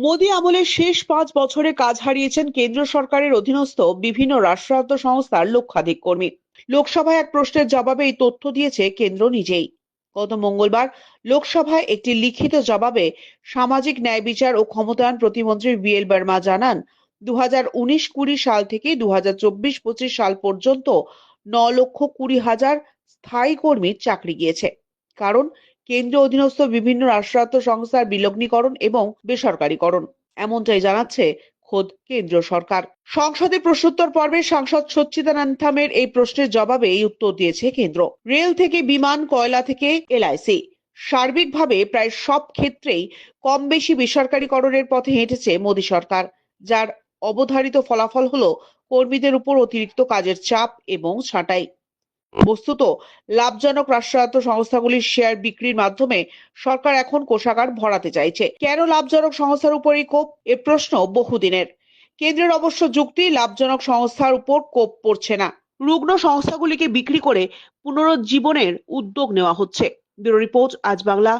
মোদী আমলের শেষ পাঁচ বছরে কাজ হারিয়েছেন কেন্দ্র সরকারের অধীনস্থ বিভিন্ন রাষ্ট্রায়ত্ত সংস্থার লক্ষাধিক কর্মী। লোকসভায় এক প্রশ্নের জবাবে এই তথ্য দিয়েছে কেন্দ্র নিজেই। গত মঙ্গলবার লোকসভায় একটি লিখিত জবাবে সামাজিক ন্যায় বিচার ও ক্ষমতায়ন প্রতিমন্ত্রী বি এল বর্মা জানান দু হাজার উনিশ কুড়ি সাল থেকে দু হাজার চব্বিশ পঁচিশ সাল পর্যন্ত ন লক্ষ কুড়ি হাজার স্থায়ী কর্মীর চাকরি গিয়েছে। কারণ কেন্দ্রীয় অধীনস্থ বিভিন্ন রাষ্ট্রায়ত্ত সংস্থার বিলগ্নীকরণ এবং বেসরকারীকরণ। এমনটাই জানাচ্ছে খোদ কেন্দ্রীয় সরকার। সংসদে প্রশ্নোত্তর পর্বে সাংসদ সচ্চিদানন্থামের এই প্রশ্নের জবাবে এই উত্তর দিয়েছে কেন্দ্র। রেল থেকে বিমান, কয়লা থেকে এলআইসি সার্বিকভাবে প্রায় সব ক্ষেত্রেই কম বেশি বেসরকারীকরণের পথে হেঁটেছে মোদী সরকার, যার অবধারিত ফলাফল হলো কর্মীদের উপর অতিরিক্ত কাজের চাপ এবং ছাঁটাই। বস্তুত লাভজনক রাষ্ট্রায়ত্ত সংস্থাগুলির শেয়ার বিক্রির মাধ্যমে সরকার এখন কোষাগার ভরাতে চাইছে। কেন লাভজনক সংস্থার উপরই কোপ এ প্রশ্ন বহুদিনের। কেন্দ্রের অবশ্য যুক্তি, লাভজনক সংস্থার উপর কোপ পড়ছে না। রুগ্ন সংস্থাগুলিকে বিক্রি করে পুনরুজ্জীবনের উদ্যোগ নেওয়া হচ্ছে। ব্যুরো রিপোর্ট, আজ বাংলা।